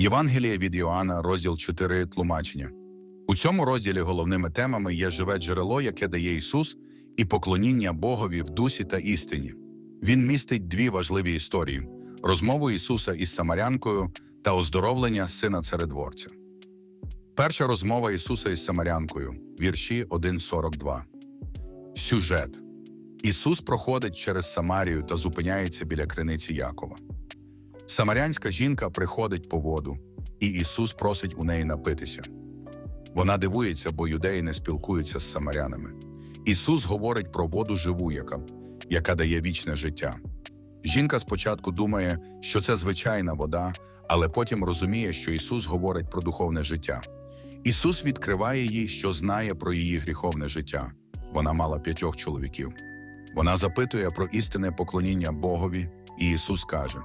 Євангеліє від Іоанна, розділ 4, тлумачення. У цьому розділі головними темами є живе джерело, яке дає Ісус, і поклоніння Богові в дусі та істині. Він містить дві важливі історії: розмову Ісуса із Самарянкою та оздоровлення сина царедворця. Перша розмова Ісуса із Самарянкою, вірші 1.42. Сюжет. Ісус проходить через Самарію та зупиняється біля криниці Якова. Самарянська жінка приходить по воду, і Ісус просить у неї напитися. Вона дивується, бо юдеї не спілкуються з самарянами. Ісус говорить про воду живу, яка, яка дає вічне життя. Жінка спочатку думає, що це звичайна вода, але потім розуміє, що Ісус говорить про духовне життя. Ісус відкриває їй, що знає про її гріховне життя. Вона мала п'ятьох чоловіків. Вона запитує про істинне поклоніння Богові, і Ісус каже: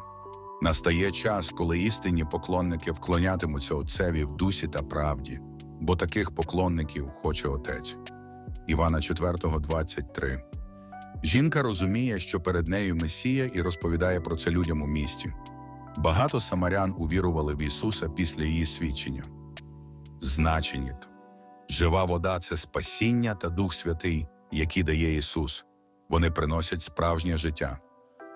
Настає час, коли істинні поклонники вклонятимуться Отцеві в дусі та правді, бо таких поклонників хоче Отець. Івана 4:23. Жінка розуміє, що перед нею Месія і розповідає про це людям у місті. Багато самарян увірували в Ісуса після її свідчення. Значення то. Жива вода це спасіння та Дух Святий, які дає Ісус. Вони приносять справжнє життя.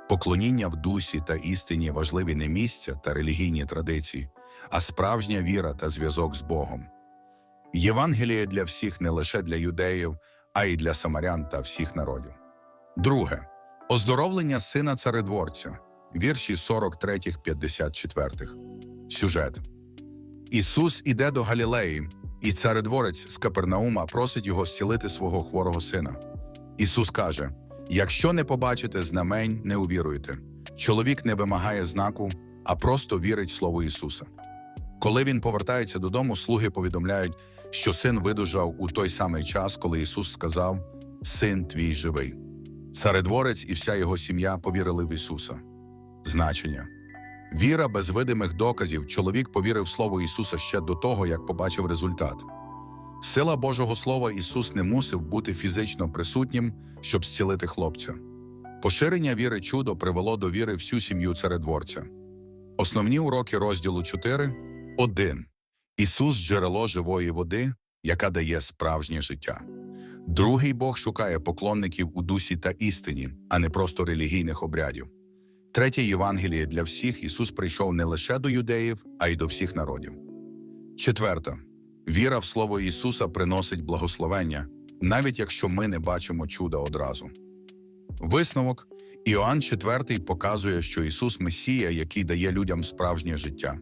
Поклоніння в дусі та істині важливі не місця та релігійні традиції, а справжня віра та зв'язок з Богом. Євангеліє для всіх не лише для юдеїв, а й для самарян та всіх народів. Друге оздоровлення сина царедворця, вірші 43-54. Сюжет Ісус іде до Галілеї, і царедворець з Капернаума просить його зцілити свого хворого сина. Ісус каже: Якщо не побачите знамень, не увіруйте. Чоловік не вимагає знаку, а просто вірить Слову Ісуса. Коли він повертається додому, слуги повідомляють, що син видужав у той самий час, коли Ісус сказав: Син твій живий. Царедворець і вся його сім'я повірили в Ісуса. Значення віра без видимих доказів. Чоловік повірив Слову Ісуса ще до того, як побачив результат. Сила Божого Слова Ісус не мусив бути фізично присутнім, щоб зцілити хлопця. Поширення віри чудо привело до віри всю сім'ю царедворця. Основні уроки розділу 4 1. Ісус джерело живої води, яка дає справжнє життя. Другий Бог шукає поклонників у дусі та істині, а не просто релігійних обрядів. Третє Євангеліє для всіх Ісус прийшов не лише до юдеїв, а й до всіх народів. Четверта. Віра в Слово Ісуса приносить благословення, навіть якщо ми не бачимо чуда одразу. Висновок Іоанн 4 показує, що Ісус Месія, який дає людям справжнє життя.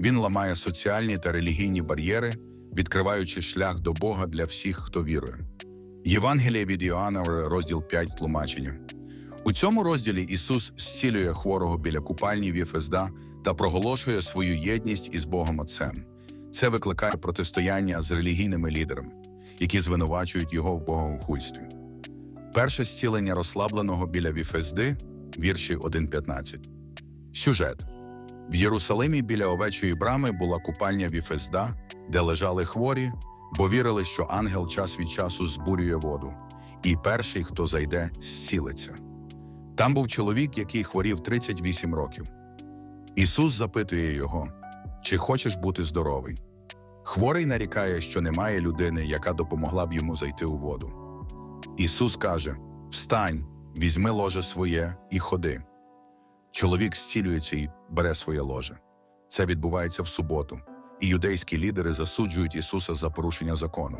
Він ламає соціальні та релігійні бар'єри, відкриваючи шлях до Бога для всіх, хто вірує. Євангеліє від Іоанна, розділ 5 тлумачення. У цьому розділі Ісус зцілює хворого біля купальні Віфезда та проголошує свою єдність із Богом Отцем. Це викликає протистояння з релігійними лідерами, які звинувачують його в боговхульстві. Перше зцілення розслабленого біля Віфезди, вірші 1.15. Сюжет в Єрусалимі біля овечої брами була купальня Віфезда, де лежали хворі, бо вірили, що ангел час від часу збурює воду, і перший, хто зайде, зцілиться. Там був чоловік, який хворів 38 років. Ісус запитує його, чи хочеш бути здоровий. Хворий нарікає, що немає людини, яка допомогла б йому зайти у воду. Ісус каже: Встань, візьми ложе своє і ходи. Чоловік зцілюється і бере своє ложе. Це відбувається в суботу, і юдейські лідери засуджують Ісуса за порушення закону.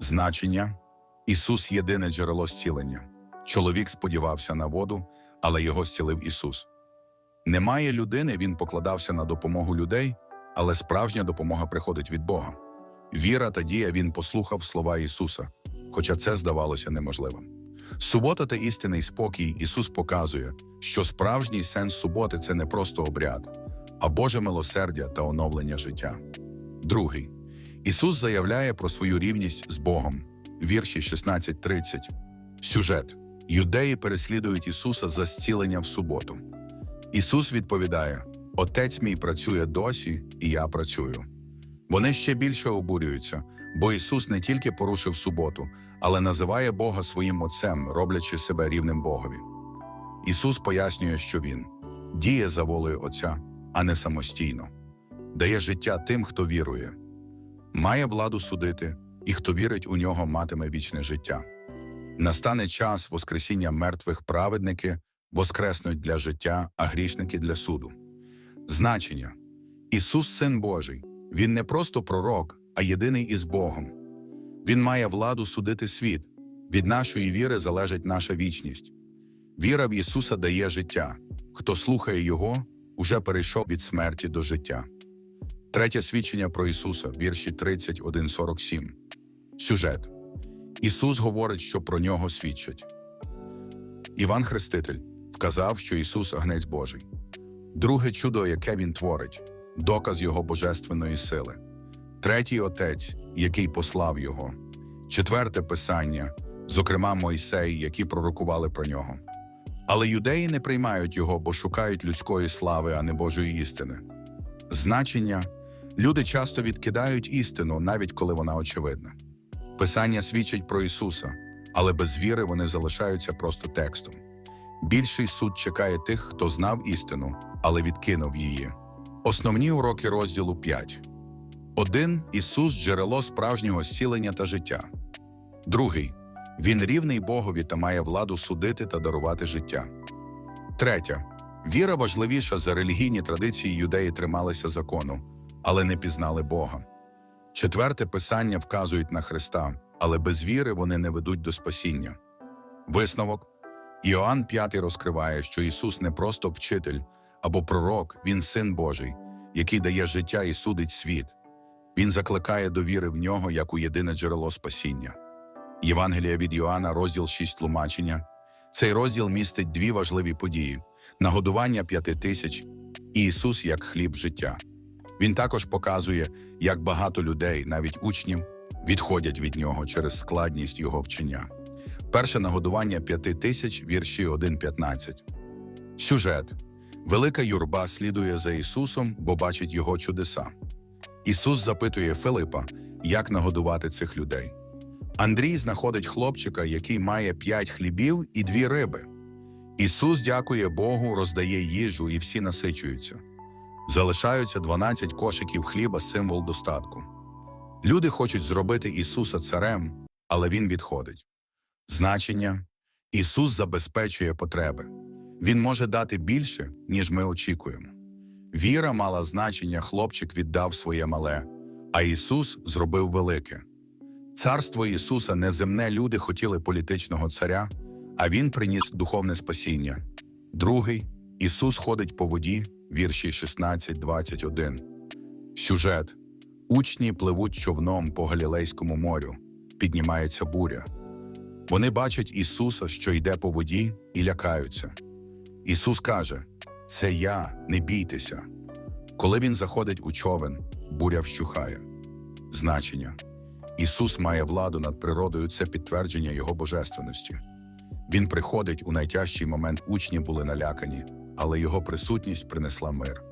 Значення Ісус єдине джерело зцілення. Чоловік сподівався на воду, але його зцілив Ісус. Немає людини, він покладався на допомогу людей, але справжня допомога приходить від Бога. Віра та дія він послухав слова Ісуса, хоча це здавалося неможливим. Субота та істинний спокій Ісус показує, що справжній сенс суботи це не просто обряд, а Боже милосердя та оновлення життя. Другий Ісус заявляє про свою рівність з Богом, вірші 16.30. Сюжет Юдеї переслідують Ісуса за зцілення в суботу. Ісус відповідає: Отець мій працює досі, і я працюю. Вони ще більше обурюються, бо Ісус не тільки порушив суботу, але називає Бога своїм Отцем, роблячи себе рівним Богові. Ісус пояснює, що Він діє за волею Отця, а не самостійно. дає життя тим, хто вірує, має владу судити, і хто вірить у нього, матиме вічне життя. Настане час Воскресіння мертвих праведники воскреснуть для життя, а грішники для суду. Значення Ісус Син Божий, Він не просто пророк, а єдиний із Богом. Він має владу судити світ. Від нашої віри залежить наша вічність. Віра в Ісуса дає життя. Хто слухає Його, уже перейшов від смерті до життя. Третє свідчення про Ісуса, вірші 31-47. Сюжет. Ісус говорить, що про нього свідчать. Іван Хреститель вказав, що Ісус агнець Божий. Друге чудо, яке Він творить доказ Його божественної сили. Третій Отець, який послав Його. Четверте Писання, зокрема Мойсей, які пророкували про нього. Але юдеї не приймають його, бо шукають людської слави, а не Божої істини. Значення люди часто відкидають істину, навіть коли вона очевидна. Писання свідчить про Ісуса, але без віри вони залишаються просто текстом. Більший суд чекає тих, хто знав істину, але відкинув її. Основні уроки розділу 5. Один Ісус джерело справжнього зцілення та життя. Другий Він рівний Богові та має владу судити та дарувати життя. Третя віра важливіша за релігійні традиції юдеї трималися закону, але не пізнали Бога. Четверте писання вказують на Христа, але без віри вони не ведуть до спасіння. Висновок Іоанн 5 розкриває, що Ісус не просто вчитель або пророк, Він син Божий, який дає життя і судить світ. Він закликає до віри в нього як у єдине джерело спасіння. Євангелія від Йоанна, розділ 6 тлумачення. Цей розділ містить дві важливі події: нагодування п'яти тисяч і Ісус як хліб життя. Він також показує, як багато людей, навіть учнів, відходять від нього через складність його вчення. Перше нагодування п'яти тисяч, вірші 1.15. Сюжет. Велика юрба слідує за Ісусом, бо бачить Його чудеса. Ісус запитує Филипа, як нагодувати цих людей. Андрій знаходить хлопчика, який має п'ять хлібів і дві риби. Ісус дякує Богу, роздає їжу, і всі насичуються. Залишаються 12 кошиків хліба, символ достатку. Люди хочуть зробити Ісуса царем, але Він відходить. Значення Ісус забезпечує потреби. Він може дати більше, ніж ми очікуємо. Віра мала значення, хлопчик віддав своє мале, а Ісус зробив велике. Царство Ісуса неземне люди хотіли політичного царя, а Він приніс духовне спасіння. Другий Ісус ходить по воді, вірші 16, 21. Сюжет Учні пливуть човном по Галілейському морю, піднімається буря. Вони бачать Ісуса, що йде по воді, і лякаються. Ісус каже: Це я, не бійтеся. Коли Він заходить у човен, буря вщухає. Значення Ісус має владу над природою, це підтвердження Його божественності. Він приходить у найтяжчий момент учні були налякані, але Його присутність принесла мир.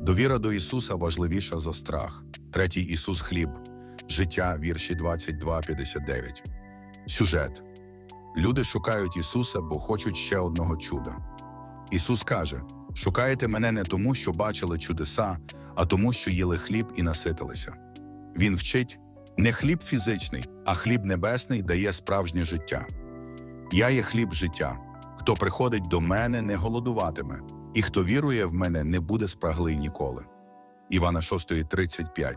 Довіра до Ісуса важливіша за страх. Третій Ісус хліб, життя, вірші 22-59. Сюжет. Люди шукають Ісуса, бо хочуть ще одного чуда. Ісус каже: Шукаєте мене не тому, що бачили чудеса, а тому, що їли хліб і наситилися. Він вчить не хліб фізичний, а хліб небесний дає справжнє життя. Я є хліб життя. Хто приходить до мене, не голодуватиме, і хто вірує в мене, не буде спраглий ніколи. Івана 6,35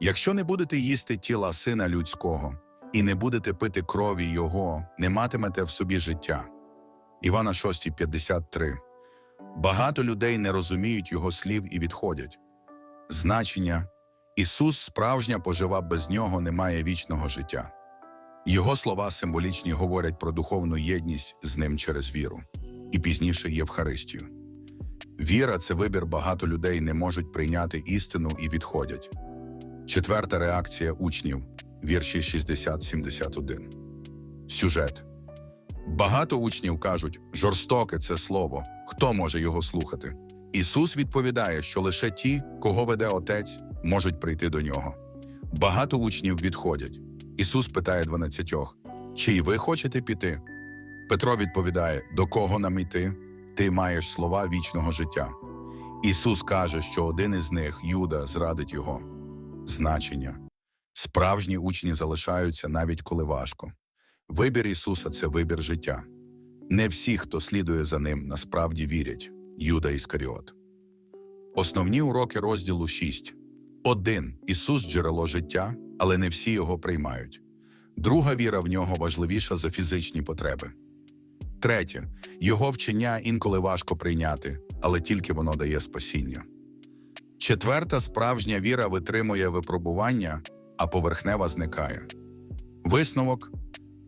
Якщо не будете їсти тіла сина людського і не будете пити крові Його, не матимете в собі життя. Івана 6,53 Багато людей не розуміють його слів і відходять. Значення Ісус справжня пожива без нього немає вічного життя. Його слова символічні говорять про духовну єдність з ним через віру, і пізніше Євхаристію. Віра це вибір багато людей не можуть прийняти істину і відходять. Четверта реакція учнів, вірші 60-71. Сюжет. Багато учнів кажуть, жорстоке це слово, хто може його слухати? Ісус відповідає, що лише ті, кого веде Отець, можуть прийти до нього. Багато учнів відходять. Ісус питає дванадцятьох: чи й ви хочете піти? Петро відповідає: До кого нам йти? Ти маєш слова вічного життя. Ісус каже, що один із них, Юда, зрадить його. Значення. Справжні учні залишаються навіть коли важко. Вибір Ісуса це вибір життя. Не всі, хто слідує за ним, насправді вірять. Юда Іскаріот. Основні уроки розділу 6. 1. Ісус джерело життя, але не всі його приймають. Друга віра в нього важливіша за фізичні потреби. Третє. Його вчення інколи важко прийняти, але тільки воно дає спасіння. Четверта справжня віра витримує випробування, а поверхнева зникає. Висновок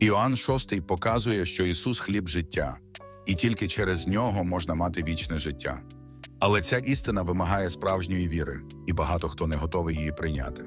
Іоанн VI показує, що Ісус хліб життя, і тільки через нього можна мати вічне життя. Але ця істина вимагає справжньої віри, і багато хто не готовий її прийняти.